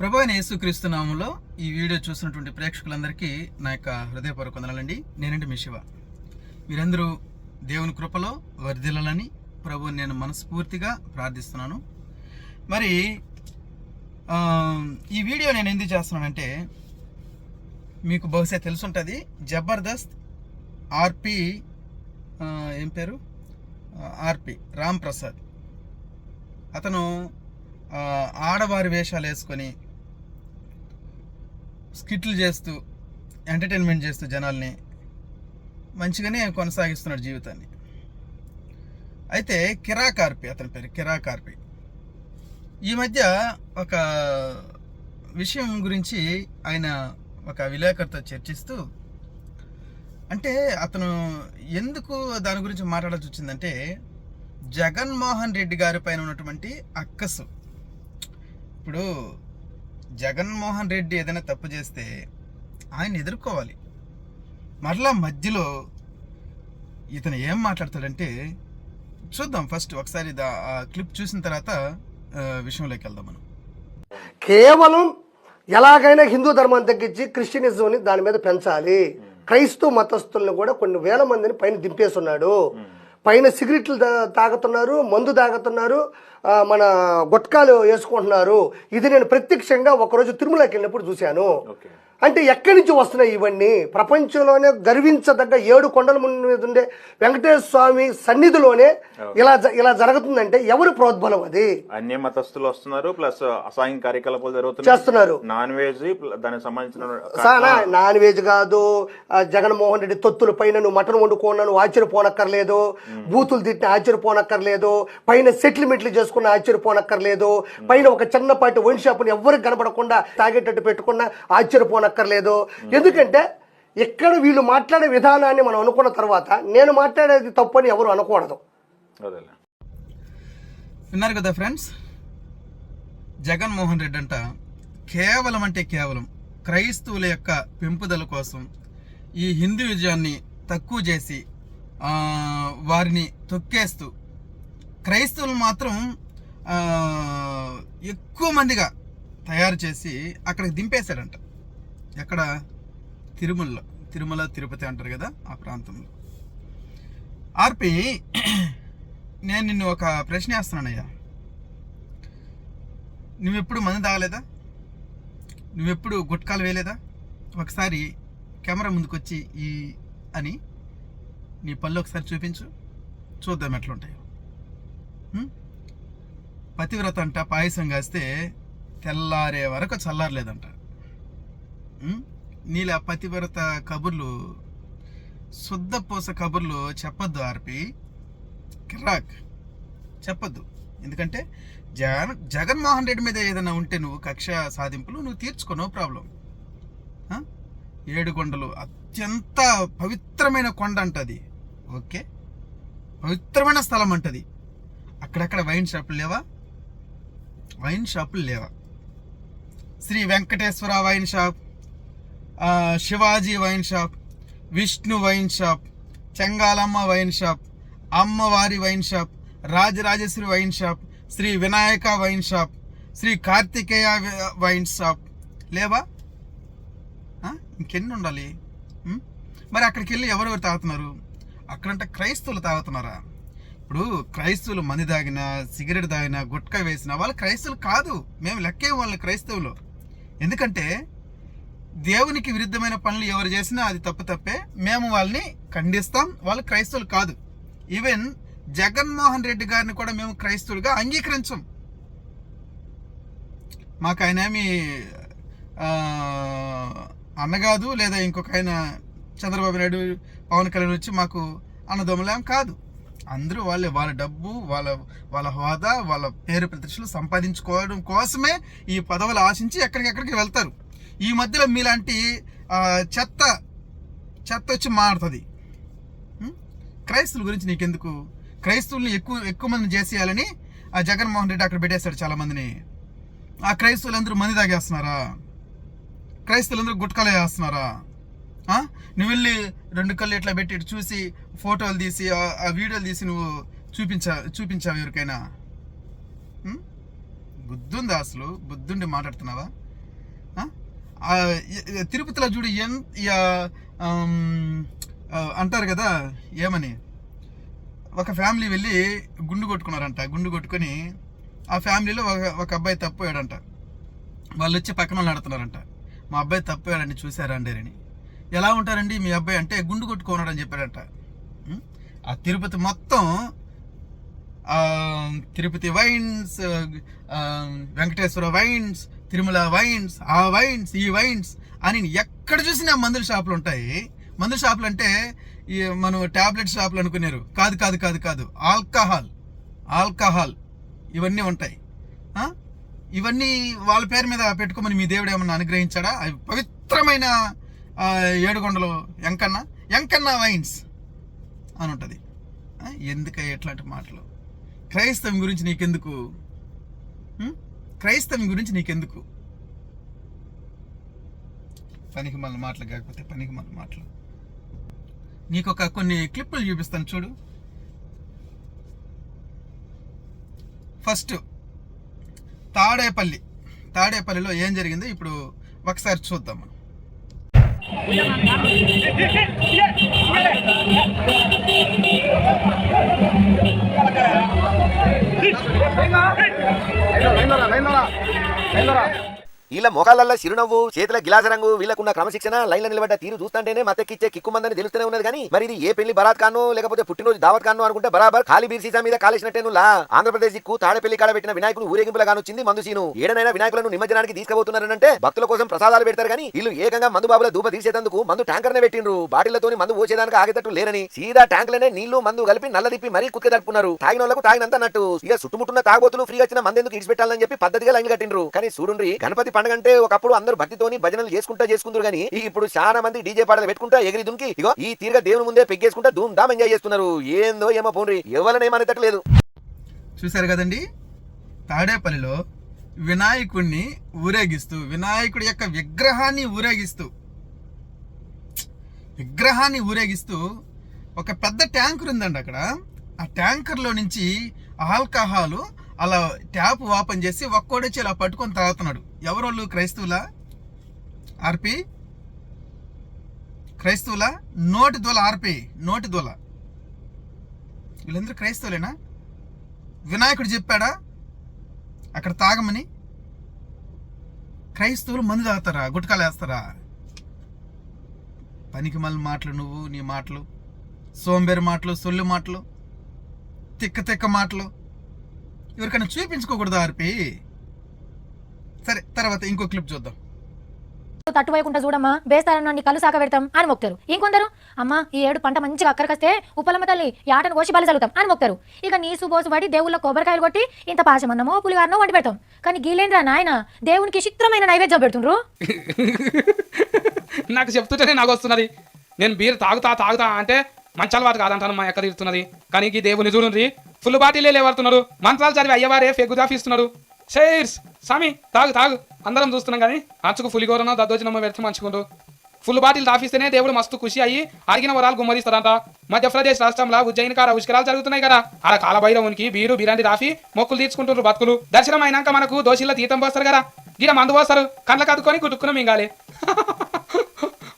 ప్రభు అయిన యేసుక్రీస్తు నామంలో ఈ వీడియో చూసినటువంటి ప్రేక్షకులందరికీ నా యొక్క హృదయపూర్వక వందనాలండి. నేనండి మీ శివ. మీరందరూ దేవుని కృపలో వర్ధిల్లాలని ప్రభు నేను మనస్ఫూర్తిగా ప్రార్థిస్తున్నాను. మరి ఈ వీడియో నేను ఎందుకు చేస్తున్నానంటే మీకు బహుశా తెలుసుంటుంది. జబర్దస్త్ ఆర్పి ఏం పేరు? ఆర్పి రామ్ ప్రసాద్ అతను ఆడవారి వేషాలు వేసుకొని స్కిట్లు చేస్తూ ఎంటర్టైన్మెంట్ చేస్తూ జనాల్ని మంచిగానే కొనసాగిస్తున్నాడు జీవితాన్ని. అయితే కిరాకార్పి అతని పేరు కిరాకార్పి. ఈ మధ్య ఒక విషయం గురించి ఆయన ఒక విలేకరితో చర్చిస్తూ అంటే అతను ఎందుకు దాని గురించి మాట్లాడాల్సి వచ్చిందంటే జగన్మోహన్ రెడ్డి గారి పైన ఉన్నటువంటి అక్కసు. ఇప్పుడు జగన్మోహన్ రెడ్డి ఏదైనా తప్పు చేస్తే ఆయన ఎదుర్కోవాలి. మరలా మధ్యలో ఇతను ఏం మాట్లాడతాడంటే చూద్దాం ఫస్ట్ ఒకసారి దా ఆ క్లిప్ చూసిన తర్వాత విషయంలోకి వెళ్దాం మనం. కేవలం ఎలాగైనా హిందూ ధర్మాన్ని తగ్గించి క్రిస్టియనిజంని దాని మీద పెంచాలి. క్రైస్తవ మతస్థుల్ని కూడా కొన్ని వేల మందిని పైన దింపేస్తున్నాడు పైన సిగరెట్లు తాగుతున్నారు మందు తాగుతున్నారు మన గుట్కాలు వేసుకుంటున్నారు. ఇది నేను ప్రత్యక్షంగా ఒకరోజు తిరుమలకి వెళ్ళినప్పుడు చూశాను. ఓకే. అంటే ఎక్కడి నుంచి వస్తున్నాయి ఇవన్నీ? ప్రపంచంలోనే గర్వించదగ్గ ఏడు కొండల మీద ఉండే వెంకటేశ్వర స్వామి సన్నిధిలోనే ఇలా ఇలా జరుగుతుందంటే ఎవరు ప్రోద్బలం అది? అన్య మతస్థులు వస్తున్నారు ప్లస్ అసాయం కార్యకలాపాలు జరుగుతున్నాయి. చేస్తున్నారు. నాన్ వెజ్ దానికి సంబంధించిన నాన్ వెజ్ కాదు జగన్మోహన్ రెడ్డి తొత్తుల పైన నువ్వు మటన్ వండుకున్నా నువ్వు ఆశ్చర్యపోనక్కర్లేదు. బూతులు తిట్టిన ఆశ్చర్యపోనక్కర్లేదు. పైన సెటిల్మెంట్లు చేసుకున్న ఆశ్చర్యపోనక్కర్లేదు. పైన ఒక చిన్నపాటి వైన్ షాప్ని ఎవరికి కనబడకుండా తాగేటట్టు పెట్టుకున్నా ఆశ్చర్యపోనక్కర్లేదు ఎందుకంటే ఎక్కడ వీళ్ళు మాట్లాడే విధానాన్ని మనం అనుకున్న తర్వాత నేను మాట్లాడేది తప్పని ఎవరు అనకూడదు. అదేలే. విన్నారు కదా ఫ్రెండ్స్? జగన్మోహన్ రెడ్డి అంట కేవలం అంటే కేవలం క్రైస్తవుల యొక్క పెంపుదల కోసం ఈ హిందూ విజయాన్ని తక్కువ చేసి ఆ, వారిని తొక్కేస్తూ క్రైస్తవులు మాత్రం ఎక్కువ మందిగా తయారు చేసి అక్కడికి దింపేశాడంట ఎక్కడ తిరుమలలో తిరుమల తిరుపతి అంటారు కదా ఆ ప్రాంతంలో. ఆర్పి నేను నిన్ను ఒక ప్రశ్న వేస్తున్నానయ్యా. నువ్వెప్పుడు మందు తాగలేదా? నువ్వెప్పుడు గుట్కాలు వేయలేదా? ఒకసారి కెమెరా ముందుకొచ్చి ఈ అని నీ పళ్ళు ఒకసారి చూపించు. చూద్దాం ఎట్లుంటాయో. పతివ్రత అంట పాయసం కాస్తే తెల్లారే వరకు చల్లారలేదంట. ఉం? నీలా పతివ్రత కబుర్లు శుద్ధపూస కబుర్లు చెప్పొద్దు ఆర్పి. కిరాక్ చెప్పొద్దు. ఎందుకంటే జగన్ జగన్మోహన్ రెడ్డి మీద ఏదైనా ఉంటే నువ్వు కక్ష సాధింపులు నువ్వు తీర్చుకో నో ప్రాబ్లం. ఏడు కొండలు అత్యంత పవిత్రమైన కొండ అంటది. ఓకే? పవిత్రమైన స్థలం అంటది. అక్కడక్కడ వైన్ షాపులు లేవా? వైన్ షాపులు లేవా? Shri Venkateswara wine shop. Shivaji wine shop Vishnu wine shop Chengalamma wine shop అమ్మవారి wine shop Rajarajeshwari wine shop Shri Vinayaka wine shop Shri Kartikeya wine shop. లేవా? ఇంకెన్ని ఉండాలి? మరి అక్కడికి వెళ్ళి ఎవరెవరు తాగుతున్నారు? అక్కడంటే క్రైస్తవులు తాగుతున్నారా? ఇప్పుడు క్రైస్తవులు మంది తాగినా సిగరెట్ తాగినా గుట్కా వేసినా వాళ్ళు క్రైస్తవులు కాదు. మేము లెక్కే వాళ్ళు క్రైస్తవులు. ఎందుకంటే దేవునికి విరుద్ధమైన పనులు ఎవరు చేసినా అది తప్పు తప్పే. మేము వాళ్ళని ఖండిస్తాం. వాళ్ళు క్రైస్తవులు కాదు. ఈవెన్ జగన్మోహన్ రెడ్డి గారిని కూడా మేము క్రైస్తవులుగా అంగీకరించం. మాకు ఆయన ఏమి అన్న కాదు లేదా ఇంకొక ఆయన చంద్రబాబు నాయుడు పవన్ కళ్యాణ్ వచ్చి మాకు అన్నదమ్ములేం కాదు. అందరూ వాళ్ళే వాళ్ళ డబ్బు వాళ్ళ వాళ్ళ హోదా వాళ్ళ పేరు ప్రతిష్టలు సంపాదించుకోవడం కోసమే ఈ పదవులు ఆశించి ఎక్కడికెక్కడికి వెళ్తారు. ఈ మధ్యలో మీలాంటి చెత్త చెత్త వచ్చి మారుతుంది. క్రైస్తువుల క్రైస్తవుల గురించి నీకెందుకు? క్రైస్తవుల్ని ఎక్కువ ఎక్కువ మంది చేసేయాలని ఆ జగన్మోహన్ రెడ్డి అక్కడ పెట్టేశాడు చాలా మందిని ఆ క్రైస్తవులందరూ మంది తాగేస్తున్నారా? క్రైస్తవులందరూ గుట్కాలు వేస్తున్నారా? నువ్వు వెళ్ళి రెండు కళ్ళు ఇట్లా పెట్టి చూసి ఫోటోలు తీసి ఆ- వీడియోలు తీసి నువ్వు చూపించా చూపించావు ఎవరికైనా? బుద్ధుందా అసలు? బుద్ధుండి మాట్లాడుతున్నావా? తిరుపతిలో చూడు ఎన్ అంటారు కదా ఏమని? ఒక ఫ్యామిలీ వెళ్ళి గుండు కొట్టుకున్నారంట. గుండు కొట్టుకొని ఆ ఫ్యామిలీలో ఒక ఒక అబ్బాయి తప్పోయాడంట. వాళ్ళు వచ్చి పక్కన వాళ్ళు నడుతున్నారంట మా అబ్బాయి తప్పోయాడండి చూసారా అండి అని. ఎలా ఉంటారండి మీ అబ్బాయి? అంటే గుండు కొట్టుకున్నాడు అని చెప్పాడంట ఆ తిరుపతి మొత్తం Tirupati wines Venkateswara wines Tirumala wines ఆ వైన్స్ ఈ వైన్స్ అని ఎక్కడ చూసినా మందుల షాపులు ఉంటాయి. మందుల షాపులు అంటే ఈ మనం టాబ్లెట్ షాపులు అనుకున్నారు కాదు కాదు కాదు కాదు. Alcohol alcohol. ఇవన్నీ ఉంటాయి. ఇవన్నీ వాళ్ళ పేరు మీద పెట్టుకోమని మీ దేవుడు ఏమన్నా అనుగ్రహించాడా? అవి పవిత్రమైన ఏడుగొండలు ఏడుకొండలు ఎంకన్నా వైన్స్ అని ఉంటుంది. ఎందుక ఎట్లాంటి మాటలు? క్రైస్తవం గురించి నీకెందుకు? క్రైస్తవం గురించి నీకెందుకు పనికి మళ్ళీ మాటలు కాకపోతే పనికి మళ్ళీ మాటలు నీకు ఒక కొన్ని క్లిప్పులు చూపిస్తాను చూడు ఫస్ట్ తాడేపల్లి తాడేపల్లిలో ఏం జరిగిందో ఇప్పుడు ఒకసారి చూద్దాము చూద్దాం మనం వీళ్ళ మొఖాలల్లో చిరునవ్వు చేతుల గిలాస రంగు వీళ్ళకున్న క్రమశిక్షణ లైన్ల నిలబడ్డ తీరు చూస్తుంటేనే మతెక్కిచ్చే కిక్కుమందని తెలుస్తూనే ఉన్నది కానీ మరి ఇది ఏ పెళ్ళి బరాత్ కాను లేకపోతే పుట్టినరోజు దావత్ కాను అనుకుంటే బరాబర్ ఖాళీ బీర్ సీసా మీద కాలేసినట్టేను లా. ఆంధ్రప్రదేశ్ దిక్కు తాడపల్లి కాడ పెట్టిన వినాయకుడు ఊరేగింపుల కానొచ్చింది మందుసీను ఏడనైనా వినాయకులను నిమజ్జనానికి తీసుకుపోతున్నారంటే భక్తుల కోసం ప్రసాదాలు పెడతారు కానీ వీళ్ళు ఏకంగా మందు బాబుల దూప తీసేందుకు మందు ట్యాంకర్ నే పెట్టిండ్రు. బాటిళ్ళతోని మందు పోసేదానికి ఆగేటట్టు లేరని సీదా ట్యాంకులనే నీళ్ళు మందు కలిపి నల్లదిప్పి మరీ కుక్కే తడుపున్నారు తాగిన వాళ్ళకు తాగినంత అన్నట్టు. ఇక చుట్టుముట్టున్న తాగబోతులు ఫ్రీ వచ్చిన మందెందుకు ఇడిచిపెట్టాలని చెప్పి పద్ధతిగా లైన్ కట్టిండ్రు. కానీ చూడుండ్రి గణపతి పండుగ అంటే ఒకప్పుడు అందరూ భక్తితోని భజనలు చేసుకుంటా చేసుకుంటారు కానీ ఇప్పుడు చాలా మంది డీజే పాటలు పెట్టుకుంటా ఎగిరి దుంకి ఇగో ఈ తీరుగా దేవుని ముందే పెగ్గేసుకుంటా ధూమ్ ధామ్ ఎంజాయ్ చేస్తున్నారు. ఏందో ఏమో పోన్రి ఎవరనేమనేటట్టు లేదు చూశారు కదండి? తాడేపల్లిలో వినాయకుడిని ఊరేగిస్తూ వినాయకుడి యొక్క విగ్రహాన్ని ఊరేగిస్తూ విగ్రహాన్ని ఊరేగిస్తూ ఒక పెద్ద ట్యాంకర్ ఉందండి అక్కడ. ఆ ట్యాంకర్లో నుంచి ఆల్కహాలు అలా ట్యాప్ ఓపెన్ చేసి ఒక్కోడొచ్చి ఇలా పట్టుకొని తాగుతున్నాడు. ఎవరోళ్ళు? క్రైస్తవులా? ఆర్పి? క్రైస్తవులా? నోటి దొల ఆర్పి. నోటి దొల. వీళ్ళందరూ క్రైస్తవులేనా? వినాయకుడు చెప్పాడా? అక్కడ తాగమని? క్రైస్తవులు మందు తాగుతారా? గుట్కాలు వేస్తారా? పనికి మళ్ళీ మాటలు నువ్వు నీ మాటలు. సోంబేరి మాటలు సొల్లు మాటలు. తిక్క తిక్క మాటలు. ఎవరికైనా చూపించుకోకూడదు ఆర్పి? సరే తర్వాత ఇంకో క్లిప్ చూద్దాం. తట్టుపోయకుండా చూడమ్మా బేస్తారం నుండి కళ్ళు సాక పెడతాం అని మొక్తారు. ఇంకొందరు? అమ్మ ఈ ఏడు పంట మంచిగా అక్కడికొస్తే ఉప్పలమ్మ తల్లి యాటను కోసి బలి చల్లుతాం అని మొక్తారు. ఇక నీసు బోసు పడి దేవుళ్ళ కొబ్బరికాయలు కొట్టి ఇంత పాశమన్నమో పులివారనో వండి పెడతాం. కానీ గీలేంద్రా నాయన దేవునికి చిత్రమైన నైవేద్యం పెడుతుండ్రు? నాకు చెప్తుంటేనే నాకు వస్తున్నది. నేను బీర్ తాగుతా తాగుతా అంటే మంచి అలవాటు కాదంటాను మా ఎక్కడ తీరుతున్నది. కానీ ఈ దేవుని చూడండి. ఫుల్ బాటిలే లేవడుతున్నారు మంత్రాలు చదివి అయ్యవారే ఫెగుదాఫిస్తున్నారు షేర్స్ స్వామి తాగు తాగు. అందరం చూస్తున్నాం కానీ అంచుకు పులిగోరనో దద్దోజనమో వ్యర్థం మంచుకుంటూ. ఫుల్ బాటిల్ తాపిస్తేనే దేవుడు మస్తు ఖుషి అయ్యి అడిగిన వరాలు గుమ్మరిస్తారంట మధ్యప్రదేశ్ రాష్ట్రంలో ఉజ్జయిని కార ఉష్కరాలు జరుగుతున్నాయి కదా. ఆడ కాలభైరవునికి బీరు బిరాంటి రాఫీ మొక్కులు తీర్చుకుంటున్నారు బతుకులు. దర్శనం అయినాక మనకు దోషిల్లో తీర్థం పోస్తారు కదా. గిడ మందు పోస్తారు. కళ్ళ కదుకొని కుట్టుకుని మింగాలి.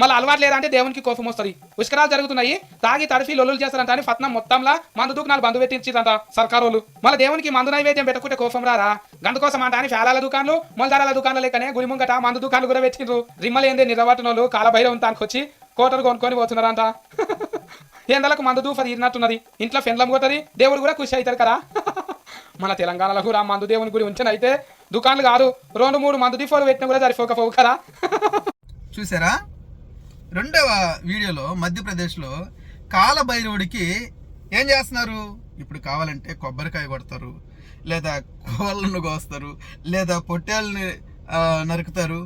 మళ్ళీ అలవాటు లేదంటే దేవునికి కోపం వస్తుంది. ఉష్కరాలు జరుగుతున్నాయి తాగి తడిఫి లొల్లులు చేస్తారంట అని పట్నం మొత్తంలో మందు దుకాణాలు బంధు పెట్టించిందంట సర్కారోళ్ళు. మళ్ళీ దేవునికి మందు నైవేద్యం పెట్టకుంటే కోపం రారా గంట కోసం అంట అని ఫేలాల దుకాణాలు మొలదారాల దుకాణాలు లేకనే గుడిముంగట మందు దుకాణాలు కూడా పెట్టిండ్రు రిమ్మలు ఏంది నిలబట్టిన వాళ్ళు కాలభైరవం తానికి వచ్చి కోటలు కొనుక్కొని పోతున్నారంట. ఎండలకు మందు దూఫ తీరినట్టున్నది ఇంట్లో ఫెండ్లం కొట్టది దేవుడు కూడా ఖుషి అవుతారు కదా. మన తెలంగాణలో కూడా మందు దేవుని గుడి అయితే దుకాణాలు కాదు రెండు మూడు మందు దీపాలు పెట్టిన కూడా సరిపోకపోవు కదా. చూసారా? రెండవ వీడియోలో మధ్యప్రదేశ్లో కాలభైరవుడికి ఏం చేస్తున్నారు? ఇప్పుడు కావాలంటే కొబ్బరికాయ కొడతారు లేదా కోళ్ళను కోస్తారు లేదా పొట్టేళ్ళని నరుకుతారు.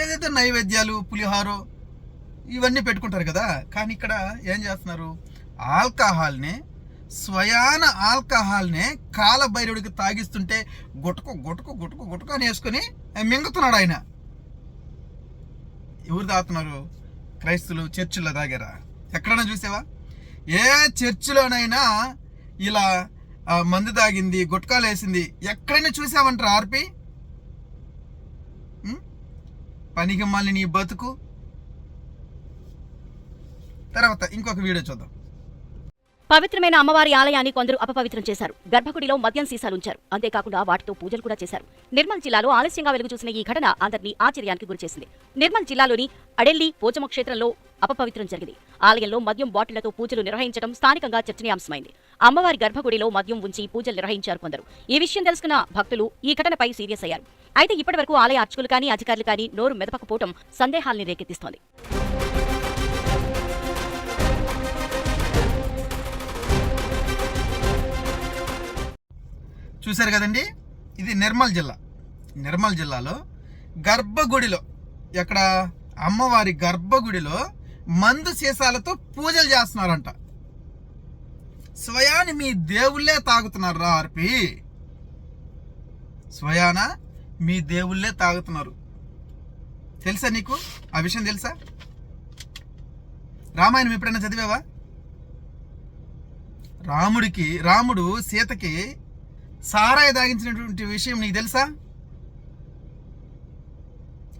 ఏదైతే నైవేద్యాలు పులిహారో ఇవన్నీ పెట్టుకుంటారు కదా కానీ ఇక్కడ ఏం చేస్తున్నారు? ఆల్కహాల్ని స్వయాన ఆల్కహాల్నే కాలభైరవుడికి తాగిస్తుంటే గుటకు గుటకు గుటకు గుటకు అని వేసుకొని మింగుతున్నాడు ఆయన. ఎవరు తాగుతున్నారు? క్రైస్తులు చర్చిలో తాగారా? ఎక్కడైనా చూసావా? ఏ చర్చిలోనైనా ఇలా మందు తాగింది గుట్కాలు వేసింది ఎక్కడైనా చూసావంటారా ఆర్పి? పనికి మళ్ళీ నీ బతుకు? తర్వాత ఇంకొక వీడియో చూద్దాం. పవిత్రమైన అమ్మవారి ఆలయాన్ని కొందరు అపవిత్రం చేశారు. గర్భగుడిలో మద్యం సీసాలు ఉంచారు అంతేకాకుండా వాటితో పూజలు కూడా చేశారు. నిర్మల్ జిల్లాలో ఆలస్యంగా వెలుగు చూసిన ఈ ఘటన అందరినీ ఆశ్చర్యానికి గురిచేసింది. నిర్మల్ జిల్లాలోని అడెల్లి పోచమ క్షేత్రంలో అపపవిత్రం జరిగింది. ఆలయంలో మద్యం బాటిళ్ళతో పూజలు నిర్వహించడం స్థానికంగా చర్చనీయాంశమైంది. అమ్మవారి గర్భగుడిలో మద్యం ఉంచి పూజలు నిర్వహించారు కొందరు. ఈ విషయం తెలుసుకున్న భక్తులు ఈ ఘటనపై సీరియస్ అయ్యారు. అయితే ఇప్పటివరకు ఆలయ అర్చకులు కానీ అధికారులు కానీ నోరు మెదపకపోవడం సందేహాల్ని రేకెత్తిస్తోంది. చూశారు కదండి? ఇది నిర్మల్ జిల్లా. నిర్మల్ జిల్లాలో గర్భగుడిలో ఎక్కడ? అమ్మవారి గర్భగుడిలో మందు సీసాలతో పూజలు చేస్తున్నారంట. స్వయాన్ని మీ దేవుళ్ళే తాగుతున్నారు రా ఆర్పి. స్వయాన మీ దేవుళ్ళే తాగుతున్నారు. తెలుసా నీకు? ఆ విషయం తెలుసా? రామాయణం ఎప్పుడైనా చదివావా? రాముడికి రాముడు సీతకి సారాయి తాగించినటువంటి విషయం నీకు తెలుసా?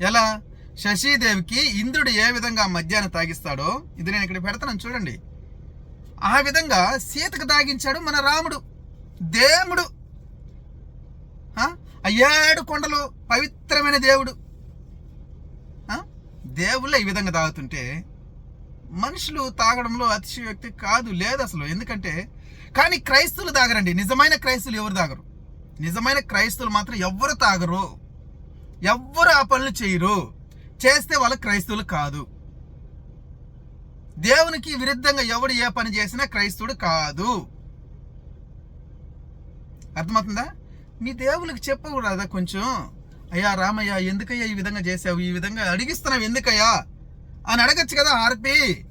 ఎలా? శశీదేవికి ఇంద్రుడు ఏ విధంగా మద్యాన్ని తాగిస్తాడో ఇది నేను ఇక్కడ పెడతాను చూడండి. ఆ విధంగా సీతకు తాగించాడు మన రాముడు దేవుడు. ఆ? ఏడు కొండలు పవిత్రమైన దేవుడు. దేవుళ్ళు దేవుళ్ళే ఈ విధంగా తాగుతుంటే మనుషులు తాగడంలో అతిశయోక్తి కాదు లేదు అసలు. ఎందుకంటే కానీ క్రైస్తువులు తాగరండి. నిజమైన క్రైస్తువులు ఎవరు తాగరు? నిజమైన క్రైస్తువులు మాత్రం ఎవరు తాగరు. ఎవ్వరు ఆ పనులు చేయరు. చేస్తే వాళ్ళ క్రైస్తవులు కాదు. దేవునికి విరుద్ధంగా ఎవడు ఏ పని చేసినా క్రైస్తవుడు కాదు. అర్థమవుతుందా? మీ దేవునికి చెప్పకూడదా కొంచెం? అయ్యా రామయ్య ఎందుకయ్యా ఈ విధంగా చేసావు? ఈ విధంగా అడిగిస్తున్నావు ఎందుకయ్యా? అని అడగచ్చు కదా ఆర్పి.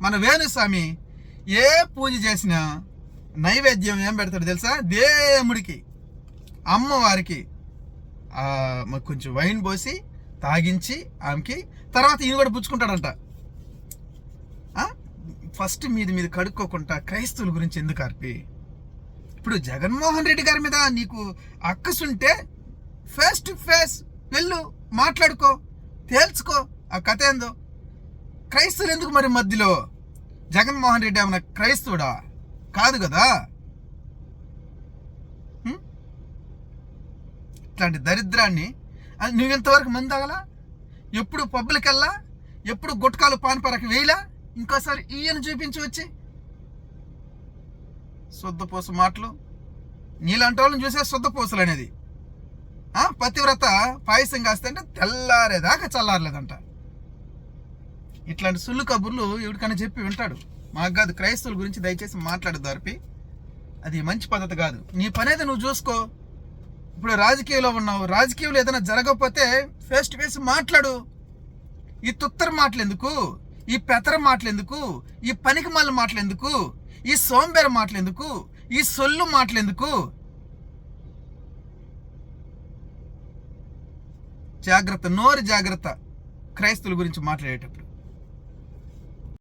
మన వేణుస్వామి ఏ పూజ చేసినా నైవేద్యం ఏం పెడతాడు తెలుసా? దేవుడికి అమ్మవారికి. కొంచెం వైన్ పోసి తాగించి ఆమెకి తర్వాత ఈయన కూడా పుచ్చుకుంటాడంట. ఫస్ట్ మీది మీద కడుక్కోకుండా క్రైస్తవుల గురించి ఎందుకు అర్పి ఇప్పుడు జగన్మోహన్ రెడ్డి గారి మీద నీకు అక్కసుంటే ఫేస్ టు ఫేస్ వెళ్ళు మాట్లాడుకో తేల్చుకో ఆ కథ ఏందో? క్రైస్తవులు ఎందుకు మరి మధ్యలో? జగన్మోహన్ రెడ్డి ఏమైనా క్రైస్తవుడా? కాదు కదా. ఇట్లాంటి దరిద్రాన్ని అది నువ్వెంతవరకు మంది తాగలా ఎప్పుడు పబ్లిక్ వెళ్ళా? ఎప్పుడు గుట్కాలు పాన్పరకు వేయలా? ఇంకోసారి ఈయన చూపించి వచ్చి. శుద్ధపూస మాటలు. నీలాంటి వాళ్ళని చూసే శుద్ధపూసలు అనేది పతివ్రత పాయసం కాస్తే అంటే తెల్లారేదాకా చల్లారలేదంట. ఇట్లాంటి సుల్లు కబుర్లు ఎవరికైనా చెప్పి వింటాడు. మాకు కాదు క్రైస్తవుల గురించి దయచేసి మాట్లాడు దార్పి అది మంచి పద్ధతి కాదు. నీ పని అయితే నువ్వు చూసుకో. ఇప్పుడు రాజకీయంలో ఉన్నావు. రాజకీయంలో ఏదైనా జరగకపోతే ఫేస్ టు ఫేస్ మాట్లాడు. ఈ తుత్తర మాటలెందుకు? ఈ పెతర మాటలెందుకు? ఈ పనికి మళ్ళీ మాటలెందుకు? ఈ సోంబేర మాటలెందుకు? ఈ సొల్లు మాటలెందుకు? జాగ్రత్త నోరు జాగ్రత్త క్రైస్తవుల గురించి మాట్లాడేటప్పుడు.